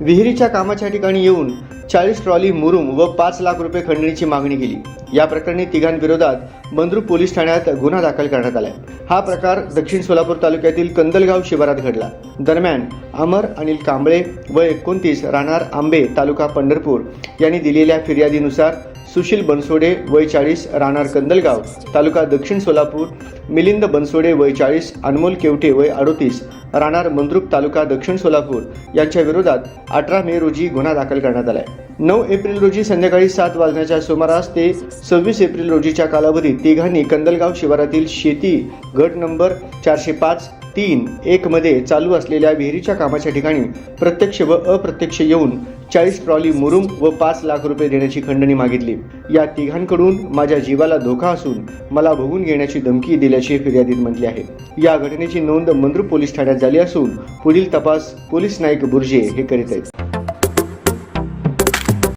विहिरीच्या कामाच्या ठिकाणी येऊन चाळीस ट्रॉली मुरुम व पाच लाख रुपये खंडणीची मागणी केली. या प्रकरणी तिघांविरोधात बंद्रुक पोलीस ठाण्यात गुन्हा दाखल करण्यात आलाय. हा प्रकार दक्षिण सोलापूर तालुक्यातील कंदलगाव शिवारात घडला. दरम्यान अमर अनिल कांबळे व एकोणतीस राहणार आंबे तालुका पंढरपूर यांनी दिलेल्या फिर्यादीनुसार सुशील बनसोडे वय चाळीस राहणार कंदलगाव तालुका दक्षिण सोलापूर मिलिंद बनसोडे वय चाळीस अनमोल केवटे वय अडोतीस राहणार मंद्रुप तालुका दक्षिण सोलापूर यांच्या विरोधात अठरा मे रोजी गुन्हा दाखल करण्यात आलाय. नऊ एप्रिल रोजी संध्याकाळी सात वाजण्याच्या सुमारास ते सव्वीस एप्रिल रोजीच्या कालावधीत तिघांनी कंदलगाव शिवारातील शेती गट नंबर चारशे पाच तीन एकमध्ये चालू असलेल्या विहिरीच्या कामाच्या ठिकाणी प्रत्यक्ष व अप्रत्यक्ष येऊन चाळीस ट्रॉली मुरुम व पाच लाख रुपये देण्याची खंडणी मागितली. या तिघांकडून माझ्या जीवाला धोका असून मला बघून घेण्याची धमकी दिल्याचे फिर्यादीत म्हटले आहे. या घटनेची नोंद मंद्रुप पोलीस ठाण्यात झाली असून पुढील तपास पोलीस नाईक बुर्जे हे करीत आहेत.